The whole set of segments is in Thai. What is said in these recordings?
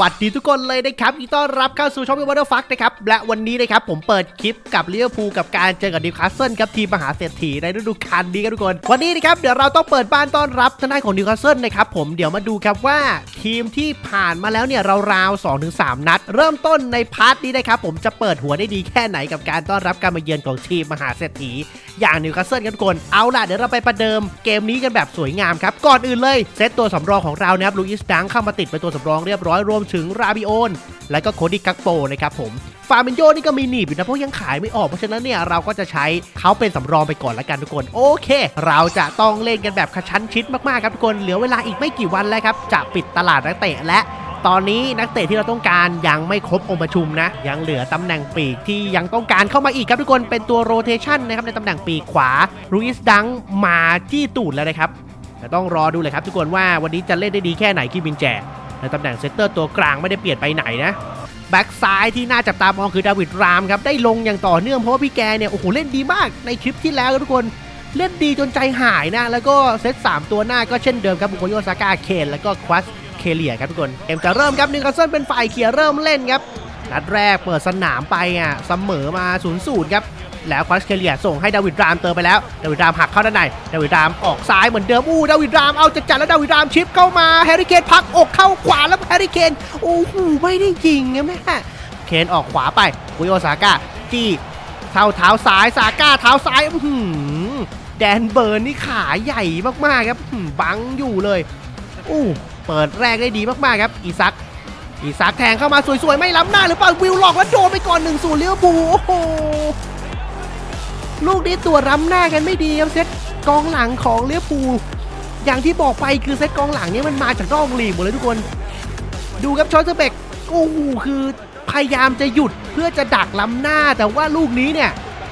วัสดีทุกคนเลยนะครับยินดีต้อนรับเข้าสู่ช่องวิวเดอร์ฟักนะครับ และวันนี้นะครับผมเปิดคลิปกับลิเวอร์พูลกับการเจอกับนิวคาสเซิลครับทีมมหาเศรษฐีในฤดูกาลนี้ครับทุกคน วันนี้นะครับเดี๋ยวเราต้องเปิดบ้านต้อนรับทางด้านของนิวคาสเซิลนะครับผมเดี๋ยวมาดูครับว่าทีมที่ผ่านมาแล้วเนี่ยราวๆ2-3ถึงสนัด เริ่มต้นในพาร์ทนี้นะครับผมจะเปิดหัวได้ดีแค่ไหนกับการต้อนรับการมาเยือนของทีมมหาเศรษฐีอย่างนิวคาสเซิลครับทุกคนเอาล่ะเดี๋ยวเราไปประเดิมเกมนี้กันแบบสวยงามครับก่อนอื่นเลยเซตตัวสำรองของเรานะครับลูอิสดังเข้ามาติดเป็นตัวสำรองเรียบร้อยรวมถึงราบิโอน และก็โคดิกักโปนะครับผมฟาร์มินโยนี่ก็มีหนีบอยู่นะเพราะยังขายไม่ออกเพราะฉะนั้นเนี่ยเราก็จะใช้เขาเป็นสำรองไปก่อนละกันทุกคน โอเค เราจะต้องเล่นกันแบบกระชั้นชิดมากๆครับทุกคนเหลือเวลาอีกไม่กี่วันแล้วครับจะปิดตลาดนักเตะและตอนนี้นักเตะที่เราต้องการยังไม่ครบองค์ประชุมนะ ยังเหลือตำแหน่งปีกที่ยังต้องการเข้ามาอีกครับทุกคนเป็นตัวโรเทชันนะครับในตำแหน่งปีกขวารูอิสดังมาจี้ตูดแล้วนะครับแต่ต้องรอดูเลยครับทุกคนว่าวันนี้จะเล่นได้ดีแค่ไหนคิมบินแจ ในตำแหน่งเซตเตอร์ตัวกลางไม่ได้เปลี่ยนไปไหนนะแบ็กซ้ายที่น่าจับตามองคือดาวิดรามครับได้ลงอย่างต่อเนื่องเพราะว่าพี่แกเนี่ยโอ้โหเล่นดีมากในคลิปที่แล้วทุกคนเล่นดีจนใจหายนะ แล้วก็เซตสามตัวหน้าก็เช่นเดิมครับบุโกโยซาก้าเคนแล้วก็ควอสเคเลียครับทุกคนเกมจะเริ่มครับนิวคาสเซิลเป็นฝ่ายเขียเริ่มเล่นครับนัดแรกเปิดสนามไปอะเสมอมา0ูนย์ครับ แล้วควอสเคเลียส่งให้ดาวิดรามเติมไปแล้วดาวิดรามหักเข้าด้านในดาวิดรามออกซ้ายเหมือนเดิมอู้ดาวิดรามเอาจัดจัดแล้วดาวิดรามชิปเข้ามาแฮร์รี่เคนพักอกเข้าขวาแล้วแฮร์รี่เคนโอ้โหไม่ได้ยิงนะแม่เคนออกขวาไปคุยโอซาก้าจี้เท้าเท้าซ้ายซาก้าเท้าซ้ายหือแดนเบิร์นนี่ขาใหญ่มากๆครับบังอยู่เลยอู้เปิดแรกได้ดีมากๆครับอีซักอีซักแทงเข้ามาสวยๆ ไม่ล้ำหน้าหรือเปล่าวิวหลอกแล้วโดนไปก่อนหนึ่งศูนย์เลี้ยวบูโอ้โห ลูกนี้ตัวล้ำหน้ากันไม่ดีครับเซตกองหลังของเลี้ยวบูอย่างที่บอกไปคือเซตกองหลังเนี้มันมาจากนอกลีกหมดเลยทุกคน ดูครับชอตเซเบกโอ้โหคือพยายามจะหยุดเพื่อจะดักล้ำหน้า แต่ว่าลูกนี้เนี่ย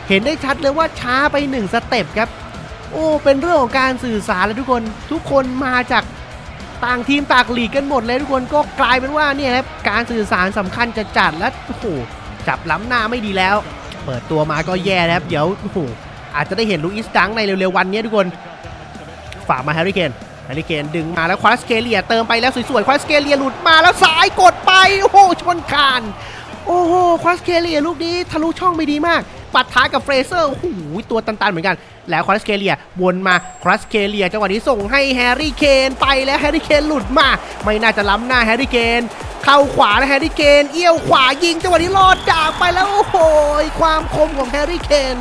เห็นได้ชัดเลยว่าช้าไปหนึ่งสเต็ปครับ โอ้เป็นเรื่องของการสื่อสารแล้วทุกคนทุกคนมาจากต่างทีมต่างลีกกันหมดเลยทุกคนก็กลายเป็นว่าเนี่ยครับการสื่อสารสำคัญจะจัดและโอ้โหจับล้ำหน้าไม่ดีแล้ว เปิดตัวมาก็แย่นะครับ เดี๋ยวโอ้โหอาจจะได้เห็นลูอิสดังในเร็วๆวันนี้ทุกคน ฝากมาแฮร์รี่เคนแฮร์รี่เคนดึงมาแล้วควาสเคเลียเติมไปแล้วสวยๆควาสเคเลียหลุดมาแล้วสายกดไป โอ้โหชนคานโอ้โหควาสเคเลียลูกนี้ทะลุช่องไปดีมากปัดท้ากับเฟรเซอร์โอ้โหตัวตันๆเหมือนกัน แล้วควาสเคเลียวนมาควาสเคเลียจังหวะนี้ส่งให้แฮร์รี่เคนไปแล้วแฮร์รี่เคนหลุดมา ไม่น่าจะล้ำหน้าแฮร์รี่เคน เข้าขวาแล้วแฮร์รี่เคนเอี้ยวขวายิงจังหวะนี้รอดจากไปแล้วโอ้โหความคมของแฮร์รี่เคน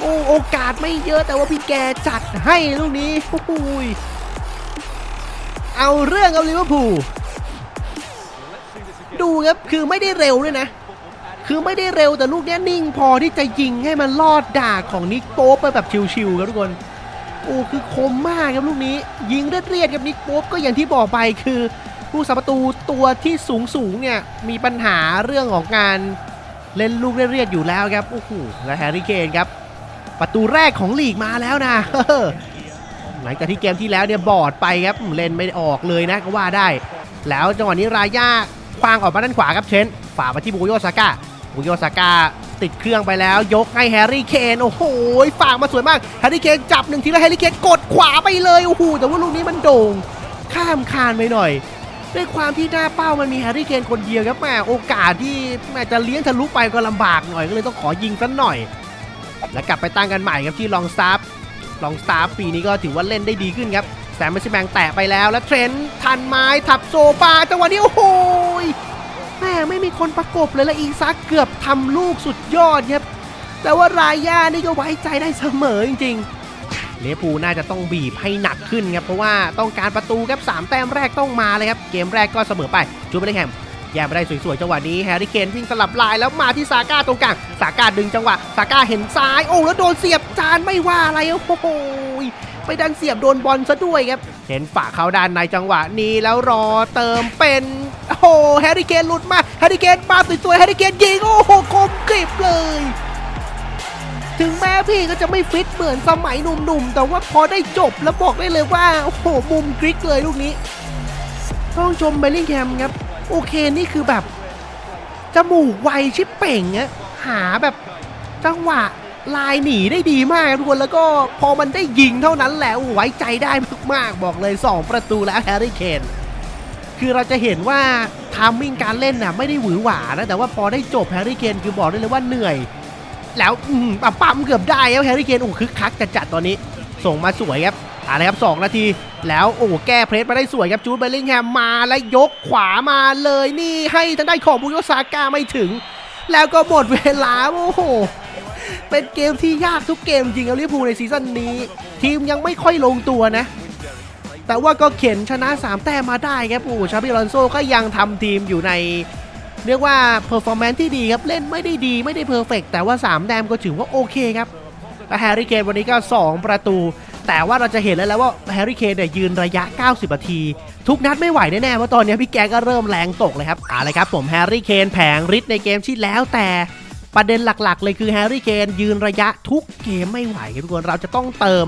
โอ้โอกาสไม่เยอะแต่ว่าพี่แกจัดให้ลูกนี้โอ้โหเอาเรื่องกับลิเวอร์พูลดูครับคือไม่ได้เร็วด้วยนะ คือไม่ได้เร็วแต่ลูกนี้นิ่งพอที่จะยิงให้มันลอดดากของนิกโป๊ปไปแบบชิวๆครับทุกคนโอ้คือคมมากครับลูกนี้ ยิงเรียดๆกับนิกโป๊ปก็อย่างที่บอกไปคือ ผู้สาประตูตัวที่สูงสูงเนี่ยมีปัญหาเรื่องของการเล่นลูกเรียดๆอยู่แล้วครับโอ้โหและแฮร์รี่เคนครับ ประตูแรกของลีกมาแล้วนะหลังจากที่เกมที่แล้วเนี่ยบอดไปครับเล่นไม่ออกเลยนะก็ว่าได้ แล้วจังหวะนี้รายาคว้างออกมาด้านขวาครับเชนฝ่ามาที่บุโยซาก้าบุโกโยซาก้าติดเครื่องไปแล้วยกให้แฮร์รี่เคนโอ้โหฝากมาสวยมากแฮร์รี่เคนจับหนึ่งทีแล้วแฮร์รี่เคนกดขวาไปเลยโอ้โหแต่ว่าลูกนี้มันโด่งข้ามคานไปหน่อย ด้วยความที่หน้าเป้ามันมีแฮร์รี่เคนคนเดียวครับแม่โอกาสที่แม่จะเลี้ยงทะลุไปก็ลำบากหน่อยก็เลยต้องขอยิงสักหน่อย แล้วกลับไปตั้งกันใหม่ครับที่ลองสตาร์ลองสตาร์ปีนี้ก็ถือว่าเล่นได้ดีขึ้นครับแซมเมอร์ซิแบงแตะไปแล้วแล้วเทรนทันไม้ทับโซฟาจังหวะนี้โอ้โหแม่ไม่มีคนประกบเลยและอีซักเกือบทำลูกสุดยอดครับแต่ว่ารายานี่ก็ไว้ใจได้เสมอจริงๆ เลปูน่าจะต้องบีบให้หนักขึ้นครับเพราะว่าต้องการประตูครับสามแต้มแรกต้องมาเลยครับเกมแรกก็เสมอไปจูเบลลิงแฮมแย่ไปได้สวยๆจังหวะนี้แฮร์รี่เคนวิ่งสลับลายแล้วมาที่ซาก้าตรงกลางซาก้าดึงจังหวะซาก้าเห็นซ้ายโอ้แล้วโดนเสียบจานไม่ว่าอะไรโอ้โหไปดันเสียบโดนบอลซะด้วยครับ เห็นฝ่าเข้าด้านในจังหวะนี้แล้วรอเติมเป็น โอ้โหแฮร์รี่เคนหลุดมาแฮร์รี่เคนมาสวยๆแฮร์รี่เคนยิงโอ้โหคมกริบเลย ถึงแม้พี่ก็จะไม่ฟิตเหมือนสมัยหนุ่มๆ แต่ว่าพอได้จบแล้วบอกได้เลยว่า โอ้โห มุมกริกเลยลูกนี้ ต้องชมเบลลิงแฮมครับ โอเคนี่คือแบบ จมูกไวชิบเป่งอะหาแบบจังหวะลายหนีได้ดีมากทุกคนแล้วก็พอมันได้ยิงเท่านั้นแหละโอ้ไว้ใจได้มากๆ บอกเลย 2 ประตูแล้วแฮร์รี่เคนคือเราจะเห็นว่าทามมิ่งการเล่นน่ะไม่ได้หวือหวานะแต่ว่าพอได้จบแฮร์รี่เคนคือบอกได้เลยว่าเหนื่อย แล้วอืมปั๊มปั๊มเกือบได้แล้วแฮร์รี่เคนโอ้คึกคักจัดๆตอนนี้ ส่งมาสวยครับอะไรครับสองนาที แล้วโอ้แก้เพรสมาได้สวยครับจูดเบลลิงแฮมมาแล้วยกขวามาเลยนี่ให้ทางด้านของบุโยซาก้าไม่ถึง แล้วก็หมดเวลาโอ้โหเป็นเกมที่ยากทุกเกมจริงครับลิเวอร์พูลในซีซั่นนี้ ทีมยังไม่ค่อยลงตัวนะ แต่ว่าก็เข็นชนะ 3 แต้มมาได้ครับโอ้ชาบิลอนโซก็ยังทำทีมอยู่ใน เรียกว่าเพอร์ฟอร์แมนซ์ที่ดีครับ เล่นไม่ได้ดีไม่ได้เพอร์เฟกแต่ว่า 3 แต้มก็ถือว่าโอเคครับและแฮร์รี่เคนวันนี้ก็ 2 ประตู แต่ว่าเราจะเห็นแล้วแล้วว่าแฮร์รี่เคนเนี่ยยืนระยะ 90 นาที ทุกนัดไม่ไหวแน่ๆเพราะตอนนี้พี่แกก็เริ่มแรงตกเลยครับเอาละครับผมแฮร์รี่เคนแผงฤทธิ์ในเกมที่แล้วแต่ประเด็นหลักๆ เลยคือแฮร์รี่เคนยืนระยะทุกเกมไม่ไหวครับทุกคนเราจะต้องเติม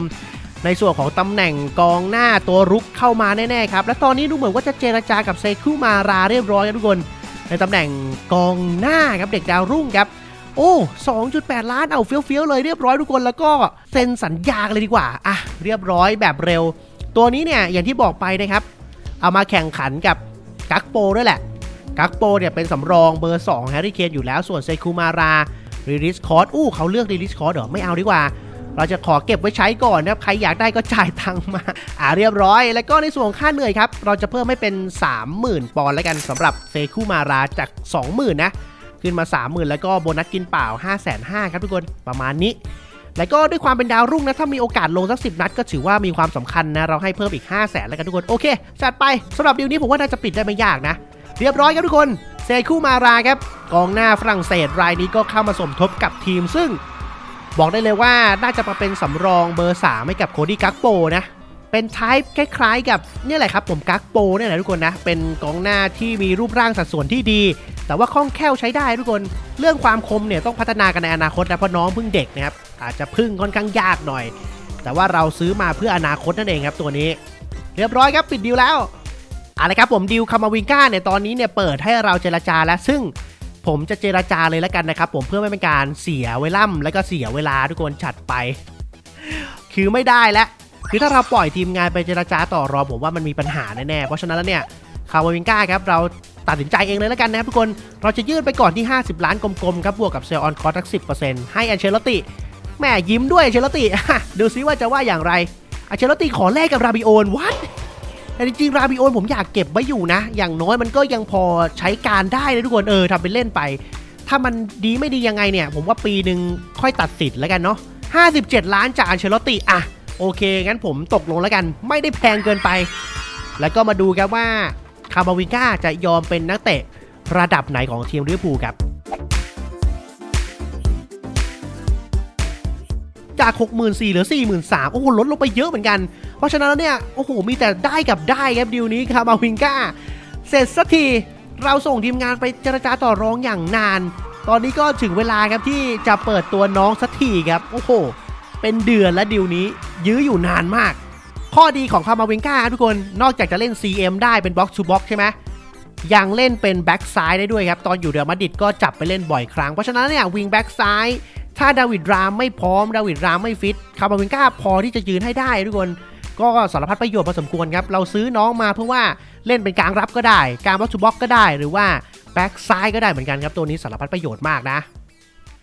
ในส่วนของตำแหน่งกองหน้าตัวรุกเข้ามาแน่ๆครับ และตอนนี้ดูเหมือนว่าจะเจรจากับเซคุมาราเรียบร้อยครับทุกคน ในตำแหน่งกองหน้าครับเด็กดาวรุ่งครับ โอ้ 2.8 ล้านเอาเฟี้ยวๆเลยเรียบร้อยทุกคนแล้วก็เซ็นสัญญาเลยดีกว่าอะเรียบร้อยแบบเร็ว ตัวนี้เนี่ยอย่างที่บอกไปนะครับ เอามาแข่งขันกับกักโปด้วยแหละกักโปเนี่ยเป็นสำรองเบอร์2แฮร์รี่เคนอยู่แล้วส่วนเซคุมารารีลิสคอร์สอู้เขาเลือกรีลิสคอร์สเหรอไม่เอาดีกว่า เราจะขอเก็บไว้ใช้ก่อนนะครับ ใครอยากได้ก็จ่ายตังค์มา อ่าเรียบร้อย แล้วก็ในส่วนของค่าเหนื่อยครับ เราจะเพิ่มให้เป็น 30,000 ปอนด์แล้วกันสำหรับเซคุมาราจาก 20,000 นะ ขึ้นมา 30,000 แล้วก็โบนัสกินเปล่า 5,500ครับทุกคน ประมาณนี้ แล้วก็ด้วยความเป็นดาวรุ่งนะ ถ้ามีโอกาสลงสัก 10 นัด ก็ถือว่ามีความสำคัญนะ เราให้เพิ่มอีก 5 0 0แสนแล้วกันทุกคน โอเค จัดไปสำหรับดีลนี้ผมว่าน่าจะปิดได้ไม่ยากนะ เรียบร้อยครับทุกคน เซคูมาราครับ กองหน้าฝรั่งเศสรายนี้ก็เข้ามาสมทบกับทีมซึ่ง บอกได้เลยว่าน่าจะมาเป็นสำรองเบอร์3ให้กับโคดี้กักโปนะ เป็นไทป์คล้ายๆ กับเนี่ยแหละครับผมกักโปเนี่ยแหละทุกคนนะ เป็นกองหน้าที่มีรูปร่างสัดส่วนที่ดี แต่ว่าคล่องแคล่วใช้ได้ทุกคน เรื่องความคมเนี่ยต้องพัฒนากันในอนาคตนะเพราะน้องเพิ่งเด็กนะครับอาจจะพึ่งค่อนข้างยากหน่อย แต่ว่าเราซื้อมาเพื่ออนาคตนั่นเองครับตัวนี้ เรียบร้อยครับปิดดีลแล้วอาละครับผมดีลคามาวิงก้าเนี่ยตอนนี้เนี่ยเปิดให้เราเจรจาแล้วซึ่ง ผมจะเจราจาเลยแล้วกันนะครับ ผมเพื่อไม่เป็นการเสียเวล่ำแล้วก็เสียเวลาทุกคนจัดไป คือไม่ได้แล้วคือถ้าเราปล่อยทีมงานไปเจราจาต่อรองผมว่ามันมีปัญหาแน่ๆเพราะฉะนั้นแล้วเนี่ยคาวาวิงก้าครับเราตัดสินใจเองเลยแล้วกันนะครับทุกคน เราจะยื่นไปก่อนที่ 50 ล้านกลมๆครับบวกกับเซลล์ออนคอร์ทักสิให้อันเชลติแม่ยิ้มด้วยอันเชลติดูซิว่าจะว่าอย่างไรอันเชลติขอแลกกับราบิโอนวัด แต่จริงๆราบิโอนผมอยากเก็บไว้อยู่นะ อย่างน้อยมันก็ยังพอใช้การได้เลยทุกคนเออทำเป็นเล่นไป ถ้ามันดีไม่ดียังไงเนี่ย ผมว่าปีหนึ่งค่อยตัดสิทธิ์แล้วกันเนาะ57 ล้านจากอันเชลติอะโอเค งั้นผมตกลงแล้วกัน ไม่ได้แพงเกินไป แล้วก็มาดูกันว่าคาร์บาวิก้าจะยอมเป็นนักเตะระดับไหนของทีมลิเวอร์พูลครับ จาก 64,000เหลือ 43,000 โอ้โหลดลงไปเยอะเหมือนกัน เพราะฉะนั้นแล้วเนี่ย โอ้โห มีแต่ได้กับได้ครับดีลนี้คาร์มาวิงก้าเสร็จสักทีเราส่งทีมงานไปเจรจาต่อรองอย่างนาน ตอนนี้ก็ถึงเวลาครับที่จะเปิดตัวน้องสักทีครับ โอ้โห เป็นเดือนและดีลนี้ ยื้ออยู่นานมาก ข้อดีของคาร์มาวิงก้าทุกคน นอกจากจะเล่น CM ได้เป็นบ็อก to บ็อกใช่ไหมยังเล่นเป็นแบ็กซ้ายได้ด้วยครับ ตอนอยู่เรอัลมาดิดก็จับไปเล่นบ่อยครั้ง เพราะฉะนั้นเนี่ยวิงแบ็กซ้ายถ้าดาวิดรามไม่พร้อม ดาวิดรามไม่ฟิต คาร์บาวินก้าพอที่จะยืนให้ได้ทุกคน ก็สารพัดประโยชน์พอสมควรครับ เราซื้อน้องมาเพื่อว่าเล่นเป็นกลางรับก็ได้ การบล็อกทูบ็อกก็ได้ หรือว่าแบ็กซ้ายก็ได้เหมือนกันครับ ตัวนี้สารพัดประโยชน์มากนะ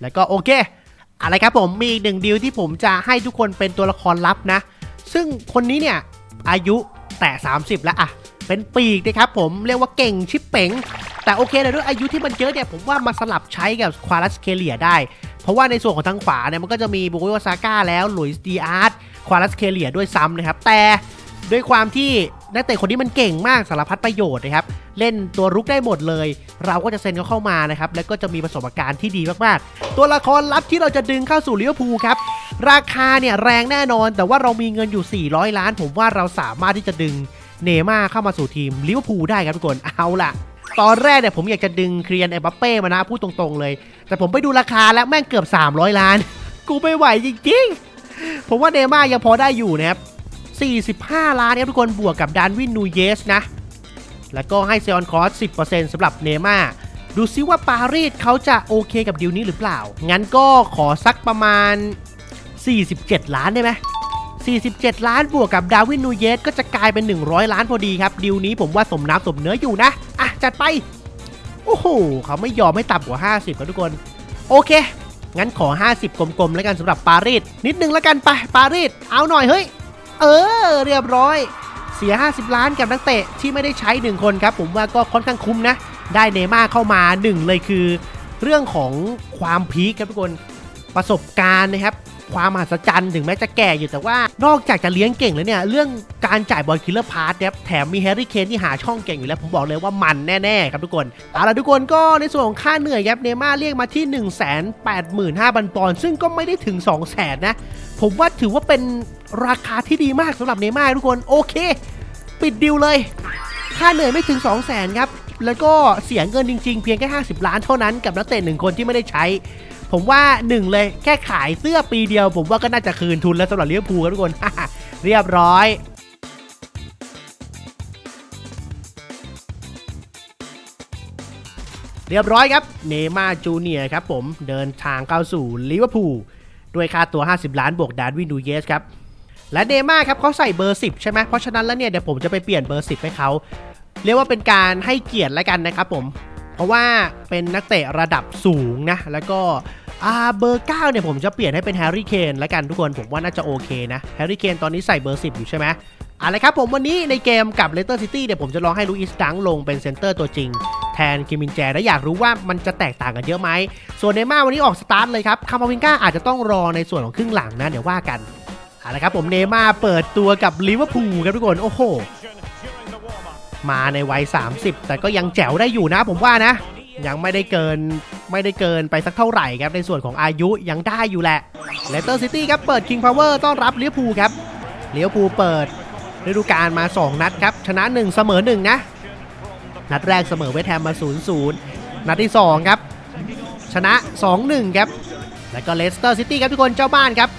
แล้วก็โอเคอะไรครับผมมีอีกหนึ่งดีลที่ผมจะให้ทุกคนเป็นตัวละครลับนะ ซึ่งคนนี้เนี่ยอายุแต่ 30 แล้วอะเป็นปีกนะครับผมเรียกว่าเก่งชิปเป๋งแต่โอเคเลยด้วยอายุที่มันเยอะเนี่ยผมว่ามาสลับใช้กับควาลัสเคเลียได้ เพราะว่าในส่วนของทางขวาเนี่ยมันก็จะมีบุโกโยซาก้าแล้วหลุยส์ดีอาร์ต ควาลัสเคเลียด้วยซ้ำนะครับ แต่ด้วยความที่นักเตะคนนี้มันเก่งมากสารพัดประโยชน์นะครับ เล่นตัวรุกได้หมดเลย เราก็จะเซ็นเขาเข้ามานะครับ แล้วก็จะมีประสบการณ์ที่ดีมากๆ ตัวละครลับที่เราจะดึงเข้าสู่ลิเวอร์พูลครับ ราคาเนี่ยแรงแน่นอน แต่ว่าเรามีเงินอยู่ 400 ล้าน ผมว่าเราสามารถที่จะดึงเนม่าเข้ามาสู่ทีมลิเวอร์พูลได้ครับทุกคน เอาล่ะ ตอนแรกเนี่ยผมอยากจะดึงเคลียนเอ็บัปเป้มานะพูดตรงๆเลย แต่ผมไปดูราคาแล้วแม่งเกือบ 300 ล้าน กูไม่ไหวจริงๆ ผมว่าเนม่ายังพอได้อยู่นะครับ 45 ล้านครับทุกคนบวกกับดานวินนูเยสนะ แล้วก็ให้เซออนคอร์ส10%สำหรับเนม่าดูซิว่าปารีสเขาจะโอเคกับดีลนี้หรือเปล่า งั้นก็ขอสักประมาณ 47 ล้านได้ไหม47 ล้านบวกกับดาวินนูเยสก็จะกลายเป็น 100 ล้านพอดีครับดีลนี้ผมว่าสมน้ำสมเนื้ออยู่นะ อะ จัดไป โอ้โห เขาไม่ยอมให้ต่ำกว่า 50ครับทุกคน โอเค งั้นขอ 50 กลมๆแล้วกันสำหรับปารีสนิดนึงแล้วกันไปปารีสเอาหน่อยเฮ้ย เออ เรียบร้อย เสีย 50 ล้านกับนักเตะที่ไม่ได้ใช้ 1 คนครับผมว่าก็ค่อนข้างคุ้มนะ ได้เนม่าเข้ามา 1 เลยคือ เรื่องของความพีคครับทุกคนประสบการณ์นะครับ ความมหัศจรรย์ถึงแม้จะแก่อยู่แต่ว่านอกจากจะเลี้ยงเก่งแล้วเนี่ย เรื่องการจ่ายบอลคิลเลอร์พาร์ทครับแถมมีแฮร์รี่เคนที่หาช่องเก่งอยู่แล้ว ผมบอกเลยว่ามันแน่ๆครับทุกคนเอาละทุกคนก็ในส่วนของค่าเหนื่อยครับเนม่าเรียกมาที่ 1 8 5 0 0 0ปอนด์ซึ่งก็ไม่ได้ถึง 2 0 0 0 0 0นะผมว่าถือว่าเป็นราคาที่ดีมากสำหรับเนม่าทุกคนโอเค ปิดดิวเลย ค่าเหนื่อยไม่ถึง 2 0 0 0 0 0ครับแล้วก็เสียเงินจริง ๆ เพียงแค่ 50 ล้านเท่านั้นกับนักเตะหนึ่งคนที่ไม่ได้ใช้ ผมว่าหนึ่งเลยแค่ขายเสื้อปีเดียว ผมว่าก็น่าจะคืนทุนแล้วสำหรับลิเวอร์พูลครับทุกคน เรียบร้อยเรียบร้อยครับเนย์มาจูเนียครับผมเดินทางเข้าสู่ลิเวอร์พูลด้วยค่าตัว 50 ล้านบวกดาร์วินดูเยสครับ และเนย์มาครับเขาใส่เบอร์ 10 ใช่ไหมเพราะฉะนั้นแล้วเนี่ยเดี๋ยวผมจะไปเปลี่ยนเบอร์ 10 ให้เขา เรียกว่าเป็นการให้เกียรติแล้วกันนะครับผม เพราะว่าเป็นนักเตะระดับสูงนะ แล้วก็ อ่าเบอร์ 9 เนี่ยผมจะเปลี่ยนให้เป็นแฮร์รี่เคนล้วกันทุกคนผมว่าน่าจะโอเคนะแฮร์รี่เคนตอนนี้ใส่เบอร์ 10 อยู่ใช่ไหมอาละครับผมวันนี้ในเกมกับเลสเตอร์ซิตี้เนี่ยผมจะลองให้ลูอิสดังลงเป็นเซนเตอร์ตัวจริง แทนคิมินแจและอยากรู้ว่ามันจะแตกต่างกันเยอะไหม ส่วนเนม่าวันนี้ออกสตาร์ทเลยครับคามาวินก้าอาจจะต้องรอในส่วนของครึ่งหลังนะเดี๋ยวว่ากันอาละครับผมเนม่าเปิดตัวกับลิเวอร์พูลครับทุกคนโอ้โหมาในวัย 30 แต่ก็ยังแจ๋วได้อยู่นะ ผมว่านะ ยังไม่ได้เกิน ไม่ได้เกินไปสักเท่าไหร่ครับในส่วนของอายุยังได้อยู่แหละเลสเตอร์ซิตี้ครับเปิด King Power ต้อนรับเลิเวอร์พูครับเลิเวอร์พูเปิดฤดูกาลมา 2 นัดครับ ชนะ 1 เสมอ 1 นะ นัดแรกเสมอเวสต์แฮมมา 0-0 นัดที่ 2 ครับ ชนะ 2-1 ครับ แล้วก็เลสเตอร์ซิตี้ครับทุกคนเจ้าบ้านครับ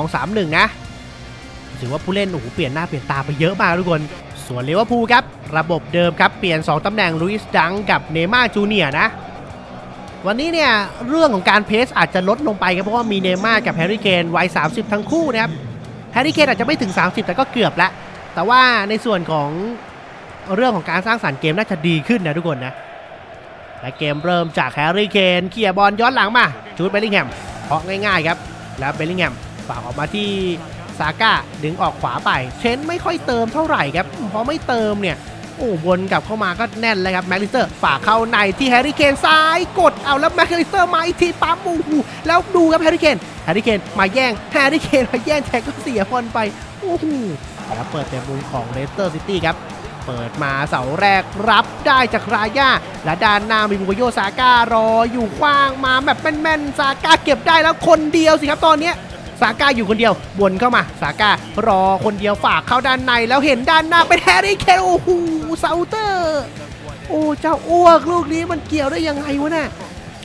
4-2-3-1 นะถือว่าผู้เล่นโอ้โหเปลี่ยนหน้าเปลี่ยนตาไปเยอะมากทุกคน ส่วนเลเวอร์พูลครับ ระบบเดิมครับ เปลี่ยน 2 ตำแหน่งลุยส์ดังกับเนย์ม่าร์จูเนียนะ วันนี้เนี่ยเรื่องของการเพสอาจจะลดลงไปครับเพราะว่ามีเนม่ากับแฮร์รี่เคนวัย 30 ทั้งคู่นะครับแฮร์รี่เคนอาจจะไม่ถึง 30 แต่ก็เกือบละแต่ว่าในส่วนของเรื่องของการสร้างสรรค์เกมน่าจะดีขึ้นนะทุกคนนะและเกมเริ่มจากแฮร์รี่เคนเคลียบอลย้อนหลังมาจูดเบลลิงแฮมเพาะง่ายๆครับแล้วเบลลิงแฮมฝากออกมาที่ซาก้าดึงออกขวาไปเชนไม่ค่อยเติมเท่าไหร่ครับพอไม่เติมเนี่ย โอ้วนกลับเข้ามาก็แน่นเลยครับแม็กลิสเตอร์ฝากเข้าในที่แฮร์รี่เคนซ้ายกดเอาแล้วแม็กลิสเตอร์มาอีกทีปั๊มโอ้โหแล้วดูครับแฮร์รี่เคนแฮร์รี่เคนมาแย่งแฮร์รี่เคนมาแย่งแท็กก็เสียบอลไปโอ้โหแล้วเปิดเต็มมุมของเลสเตอร์ซิตี้ครับเปิดมาเสาแรกรับได้จากราย่าและด้านหน้ามีบุกโยซาก้ารออยู่ขว้างมาแบบแม่นๆซาก้าเก็บได้แล้วคนเดียวสิครับตอนเนี้ ยซาก้าอยู่คนเดียววนเข้ามาซาก้ารอคนเดียวฝากเข้าด้านในแล้วเห็นด้านหน้าเป็นแฮร์รี่เคนโอ้โหเซาเตอร์โอ้เจ้าอ้วกลูกนี้มันเกี่ยวได้ยังไงวะน่ะ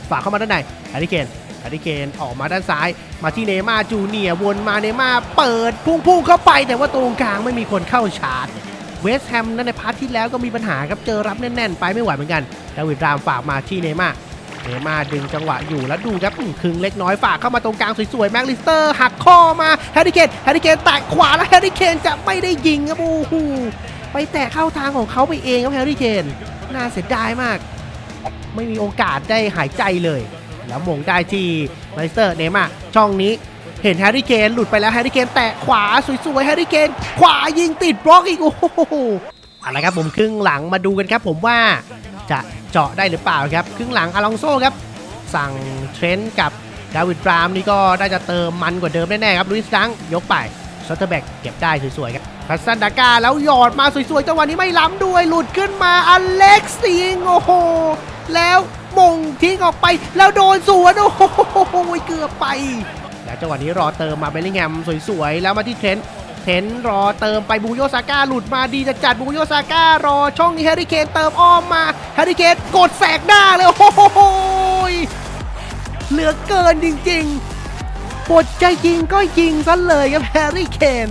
ฝากเข้ามาด้านในแฮร์รี่เคนแฮร์รี่เคนออกมาด้านซ้าย มาที่เนย์มาจูเนียวนมาเนย์มาเปิดพุ่งๆเข้าไป แต่ว่าตรงกลางไม่มีคนเข้าชาร์จเวสต์แฮมนั่นในพาร์ทที่แล้วก็มีปัญหาครับเจอรับแน่นๆ ไปไม่ไหวเหมือนกันดาวิดรามฝากมาที่เนย์มา เนมาดึงจังหวะอยู่แล้วดูครับครึ่งเล็กน้อยฝากเข้ามาตรงกลางสวยๆแม็กลิสเตอร์หักข้อมาแฮร์รี่เคนแฮร์รี่เคนแตะขวาแล้วแฮร์รี่เคนจะไม่ได้ยิงครับโอ้โหไปแตะเข้าทางของเขาไปเองครับแฮร์รี่เคนน่าเสียดายมาก ไม่มีโอกาสได้หายใจเลย แล้วมงได้ที่แม็กลิสเตอร์เนมาช่องนี้เห็นแฮร์รี่เคนหลุดไปแล้วแฮร์รี่เคนแตะขวาสวยๆแฮร์รี่เคนขวายิงติดบล็อกอีกโอ้โหอาละครับผมครึ่งหลังมาดูกันครับผมว่าจะ เจาะได้หรือเปล่าครับครึ่งหลังอลองโซ่ครับ สั่งเทรนต์กับดาวิดบรามนี่ก็น่าจะเติมมันกว่าเดิมแน่ๆครับลุยส์ดังยกไปซัตเตอร์แบ็กเก็บได้สวยๆครับพัสซันดากาแล้วหยอดมาสวยๆจังหวะนี้ไม่ล้ำด้วยหลุดขึ้นมาอเล็กซ์ยิงโอ้โหแล้วมงทิ้งออกไปแล้วโดนสวนโอ้โหเกือบไป แล้วจังหวะนี้รอเติมมาเบลลิงแฮมสวยๆ แล้วมาที่เทรนต์ เทรนรอเติมไปบูโยซาก้าหลุดมาดีจะจัดบูโยซาก้ารอช่องนี้แฮร์รี่เคนเติมอ้อมมาแฮร์รี่เคนกดแสกหน้าเลยโอ้โหเหลือเกินจริงๆปวดจะยิงก็ยิงซะเลยครับแฮร์รี่เคน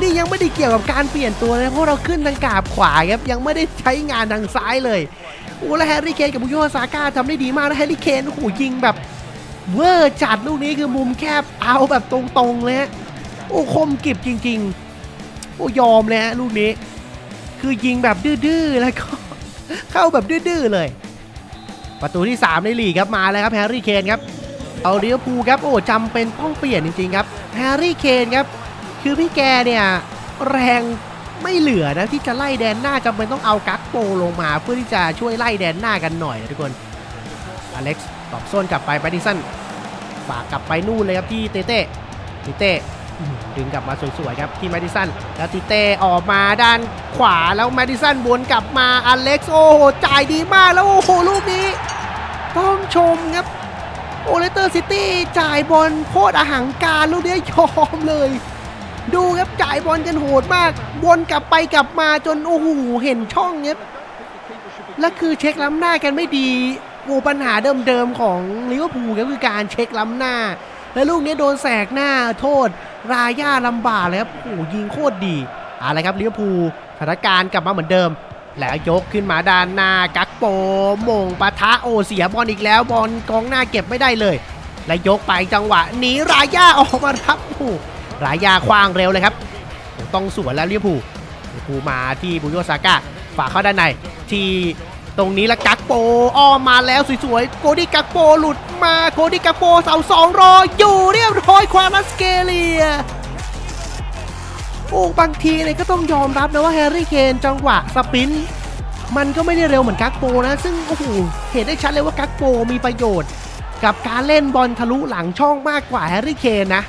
นี่ยังไม่ได้เกี่ยวกับการเปลี่ยนตัวนะเพราะเราขึ้นทางกาบขวาครับยังไม่ได้ใช้งานทางซ้ายเลยโอ้แล้วแฮร์รี่เคนกับบูโยซาก้าทำได้ดีมากนะแฮร์รี่เคนโอ้โหยิงแบบเวอร์จัดลูกนี้คือมุมแคบเอาแบบตรงๆเลยฮะ โอ้คมกิบจริง ๆ โอ้ยอมเลยฮะลูกนี้ คือยิงแบบดื้อๆแล้วก็ เข้าแบบดื้อๆเลย ประตูที่ 3 ในลีกครับมาแล้วครับแฮร์รี่เคนครับเอาเลี้ยวภูครับโอ้จำเป็นต้องเปลี่ยนจริงๆครับแฮร์รี่เคนครับคือพี่แกเนี่ยแรงไม่เหลือนะที่จะไล่แดนหน้าจำเป็นต้องเอากักโปลงมา เพื่อที่จะช่วยไล่แดนหน้ากันหน่อยนะทุกคนอเล็กซ์ตอบโซนกลับไปแบดดิสันฝากกลับไปนู่นเลยครับที่เต้เต้ติเต้ ดึงกลับมาสวยๆครับที่แมดิสันแล้วติเต้ออกมาด้านขวาแล้วแมดิสันวนกลับมาอเล็กซ์โอ้โหจ่ายดีมากแล้วโอ้โหลูกนี้ต้องชมครับโอเลสเตอร์ซิตี้จ่ายบอลโคตรอาหังการลูกนี้ยอมเลย ดูครับจ่ายบอลกันโหดมากวนกลับไปกลับมาจนโอ้โหเห็นช่องครับแล้วคือเช็คล้ำหน้ากันไม่ดีโอ้ปัญหาเดิมๆของลิเวอร์พูลก็คือการเช็คล้ำหน้า แล้วลูกนี้โดนแสกหน้าโทษ ราย่าลำบากเลยครับโอ้ยิงโคตรดีอะไรครับลิเวอร์พูลสถานการณ์กลับมาเหมือนเดิม แล้วยกขึ้นมาด้านหน้ากักโปมงปะทะโอเสียบอลอีกแล้วบอลกองหน้าเก็บไม่ได้เลย และยกไปจังหวะหนีราย่าออกมารับโอ้รายาคว้างเร็วเลยครับ ต้องสวนแล้วลิเวอร์พูลลิเวอร์พูลมาที่บุโยซาก้าฝากเข้าด้านในที่ ตรงนี้ละกักโปอ้อมมาแล้วสวยๆ โกดี้กักโปหลุดมาโกดี้กักโปเสาสองรออยู่เรียบร้อยความัสเกเลียโอ้บางทีเนี่ยก็ต้องยอมรับนะว่าแฮร์รี่เคนจังหวะสปินมันก็ไม่ได้เร็วเหมือนกักโปนะ ซึ่งโอ้โหเห็นได้ชัดเลยว่ากักโปมีประโยชน์ กับการเล่นบอลทะลุหลังช่องมากกว่าแฮร์รี่เคนนะ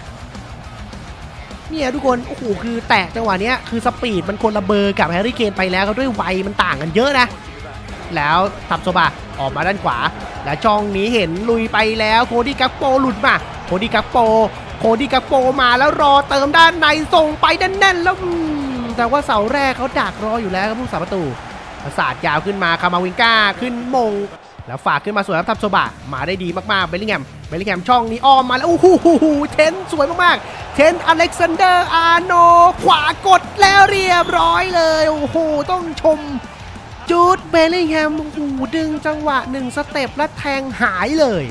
เนี่ยทุกคนโอ้โหคือแตะจังหวะเนี้ยคือสปีดมันคนละเบอร์กับแฮร์รี่เคนไปแล้วครับด้วยวัยมันต่างกันเยอะนะ แล้วทับโซบะออกมาด้านขวา แล้วช่องนี้เห็นลุยไปแล้วโคดี้กักโปหลุดมาโคดี้กักโปโคดี้กักโปมาแล้วรอเติมด้านในส่งไปแน่นๆแล้วแต่ว่าเสาแรกเขาดักรออยู่แล้วครับผู้สาประตูประสาทยาวขึ้นมาคามาวิงก้าขึ้นมง แล้วฝากขึ้นมาสวยครับทับโซบะมาได้ดีมากๆเบลลิงแฮมเบลลิงแฮมช่องนี้อ้อมมาแล้วโอ้โหเทนสวยมากๆ เทนอเล็กซานเดอร์อาร์โนขวากดแล้วเรียบร้อยเลย โอ้โหต้องชม จูดเบลลิงแฮมโอ้โหดึงจังหวะหนึ่งสเต็ปแล้วแทงหายเลย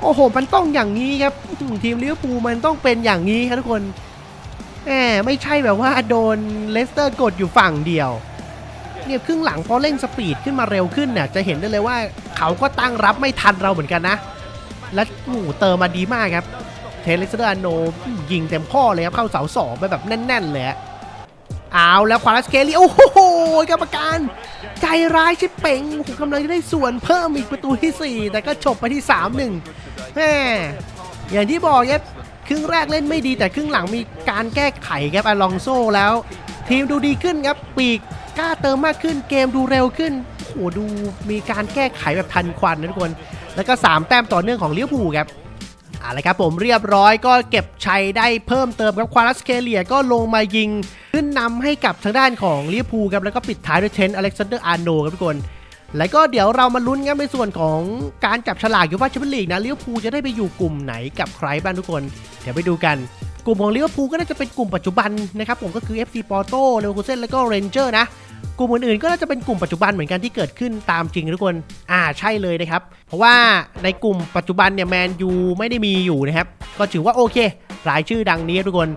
โอ้โห มันต้องอย่างนี้ครับ ทีมลิเวอร์พูลมันต้องเป็นอย่างนี้ครับทุกคนแหมไม่ใช่แบบว่าโดนเลสเตอร์กดอยู่ฝั่งเดียวเนี่ยครึ่งหลังพอเร่งสปีดขึ้นมาเร็วขึ้นเนี่ยจะเห็นได้เลยว่าเขาก็ตั้งรับไม่ทันเราเหมือนกันนะ และโอ้โหเติมมาดีมากครับ เทเลสเตอร์อโนยิงเต็มข้อเลยครับเข้าเสาสองไปแบบแน่น ๆ เลย เอาแล้วควาลัสเคลีโอ้โหกรรมการ ใจร้ายชิบเป่งกำลังจะได้ส่วนเพิ่มอีกประตูที่ 4 แต่ก็จบไปที่ 3-1แม่อย่างที่บอกครับครึ่งแรกเล่นไม่ดีแต่ครึ่งหลังมีการแก้ไขครับอลองโซแล้ว ทีมดูดีขึ้นครับปีกกล้าเติมมากขึ้นเกมดูเร็วขึ้นโอ้ดูมีการแก้ไขแบบทันควันนะทุกคน แล้วก็ 3 แต้มต่อเนื่องของเลิเวอร์พูลครับอาละครับผมเรียบร้อยก็เก็บชัยได้เพิ่มเติมครับควาลัสเคเลียก็ลงมายิง ขึ้นนำให้กับทางด้านของลิเวอร์พูลครับแล้วก็ปิดท้ายด้วยเทนอเล็กซานเดอร์อาร์โนครับทุกคน แล้วก็เดี๋ยวเรามาลุ้นกันในส่วนของการจับฉลากยูฟ่าแชมเปี้ยนลีกนะลิเวอร์พูลจะได้ไปอยู่กลุ่มไหนกับใครบ้างทุกคน เดี๋ยวไปดูกันกลุ่มของลิเวอร์พูลก็น่าจะเป็นกลุ่มปัจจุบันนะครับผมก็คือ FC Porto เลเวอร์คูเซนแล้วก็เรนเจอร์นะกลุ่มอื่นๆก็น่าจะเป็นกลุ่มปัจจุบันเหมือนกันที่เกิดขึ้นตามจริงทุกคน อ่าใช่เลยนะครับ เพราะว่าในกลุ่มปัจจุบันเนี่ยแมนยูไม่ได้มีอยู่นะครับ ก็ถือว่าโอเค รายชื่อดังนี้ทุกคน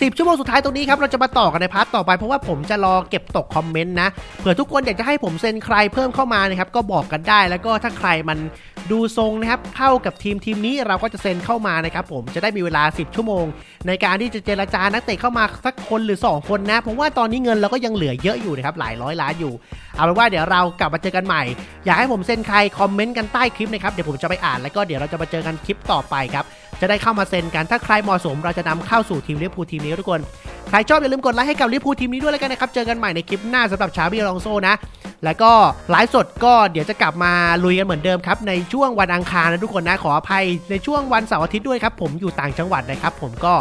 10 ชั่วโมงสุดท้ายตรงนี้ครับเราจะมาต่อกันในพาร์ทต่อไปเพราะว่าผมจะรอเก็บตกคอมเมนต์นะเผื่อทุกคนอยากจะให้ผมเซ็นใครเพิ่มเข้ามานะครับก็บอกกันได้แล้วก็ถ้าใครมัน ดูทรงนะครับเข้ากับทีมทีมนี้เราก็จะเซ็นเข้ามานะครับผมจะได้มีเวลา 10 ชั่วโมง ในการที่จะเจรจานักเตะเข้ามาสักคนหรือ 2 คนนะผมว่าตอนนี้เงินเราก็ยังเหลือเยอะอยู่นะครับหลายร้อยล้านอยู่ เอาเป็นว่าเดี๋ยวเรากลับมาเจอกันใหม่ อยากให้ผมเซ็นใครคอมเมนต์กันใต้คลิปนะครับเดี๋ยวผมจะไปอ่านแล้วก็เดี๋ยวเราจะมาเจอกันคลิปต่อไปครับจะได้เข้ามาเซ็นกันถ้าใครเหมาะสม เราจะนำเข้าสู่ทีมลิเวอร์พูลทีมนี้ทุกคน ใครชอบอย่าลืมกดไลค์ให้กับลิเวอร์พูทีมนี้ด้วยแล้วกันนะครับ เจอกันใหม่ในคลิปหน้าสำหรับชาบิอลองโซนะ แล้วก็ไลฟ์สดก็เดี๋ยวจะกลับมาลุยกันเหมือนเดิมครับ ในช่วงวันอังคารนะทุกคนนะขออภัยในช่วงวันเสาร์อาทิตย์ด้วยครับผมอยู่ต่างจังหวัดนะครับ ผมก็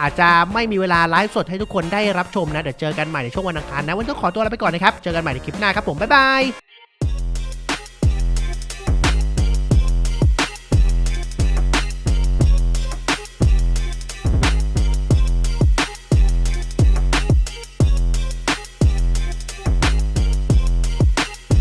อาจจะไม่มีเวลาไลฟ์สดให้ทุกคนได้รับชมนะ เดี๋ยวเจอกันใหม่ในช่วงวันอังคารนะ วันนี้ต้องขอตัวลาไปก่อนนะครับ เจอกันใหม่ในคลิปหน้าครับผม บ๊ายบาย